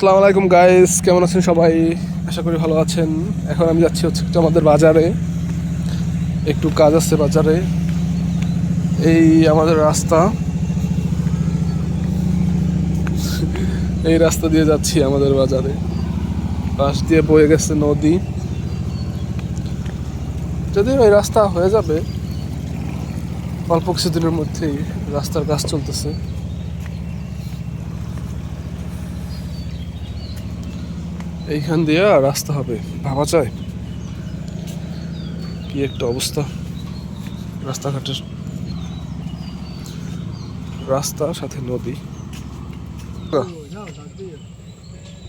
আসসালামু আলাইকুম গাইস কেমন আছেন সবাই? আশা করি ভালো আছেন। এখন আমি যাচ্ছি হচ্ছে আমাদের বাজারে। একটু কাজ আছে বাজারে। এই আমাদের রাস্তা। এই রাস্তা দিয়ে যাচ্ছি আমাদের বাজারে। পাশ দিয়ে বয়ে গেছে নদী। যদিও এই রাস্তা হয়ে যাবে, অল্প কিছুদিনের মধ্যেই রাস্তার কাজ চলতেছে। এইখান দিয়ে রাস্তা হবে ভাবা যায়। কি একটা অবস্থা। রাস্তাঘাটের রাস্তা সাথে নদী।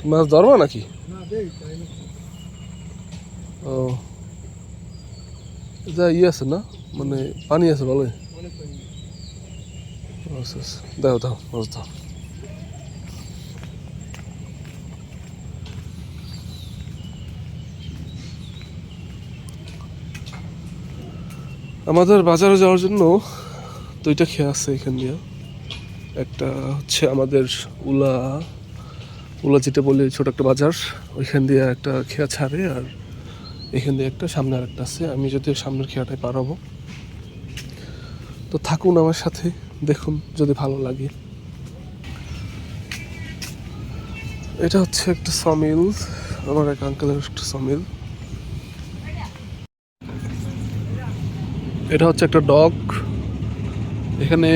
মাছ ধরবা নাকি? ও। এটা ইয়ে আছে না? মানে পানি আছে ভালো আচ্ছা আচ্ছা। দাও দাও মাছ দাও আমাদের বাজারে যাওয়ার জন্য দুইটা খেয়া আছে এখান দিয়ে। একটা হচ্ছে আমাদের উলা উলা যেটা বলি ছোট একটা বাজার, ওইখান দিয়ে একটা খেয়া ছাড়ে আর এখান দিয়ে একটা, সামনে আর একটা আছে। আমি যদি সামনের খেয়াটাই পারাবো তো থাকুন আমার সাথে, দেখুন যদি ভালো লাগে। এটা হচ্ছে একটা সমিল, আমার এক আঙ্কেলের একটা সমিল। এটা হচ্ছে একটা ডগ। এখানে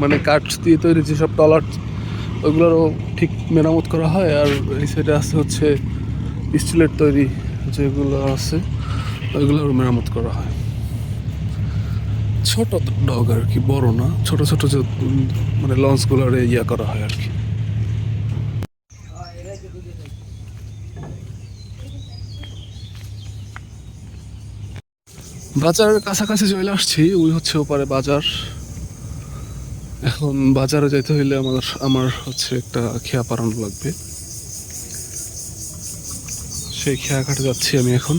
মানে কাঠ দিয়ে তৈরি যেসব টলার ওইগুলোরও ঠিক মেরামত করা হয়। আর এই সাইডে আছে হচ্ছে স্টিলের তৈরি যেগুলো আছে, ওইগুলোরও মেরামত করা হয়। ছোট ডগ আর কি, বড় না, ছোট ছোট যে মানে লঞ্চগুলোর ইয়া করা হয় আর কি। বাজারের কাছাকাছি চলে আসছি, ওই হচ্ছে ওপারে বাজার। এখন বাজারে যেতে হইলে আমার আমার হচ্ছে একটা খেয়া পারানো লাগবে। সেই খেয়া কাটে যাচ্ছি আমি এখন।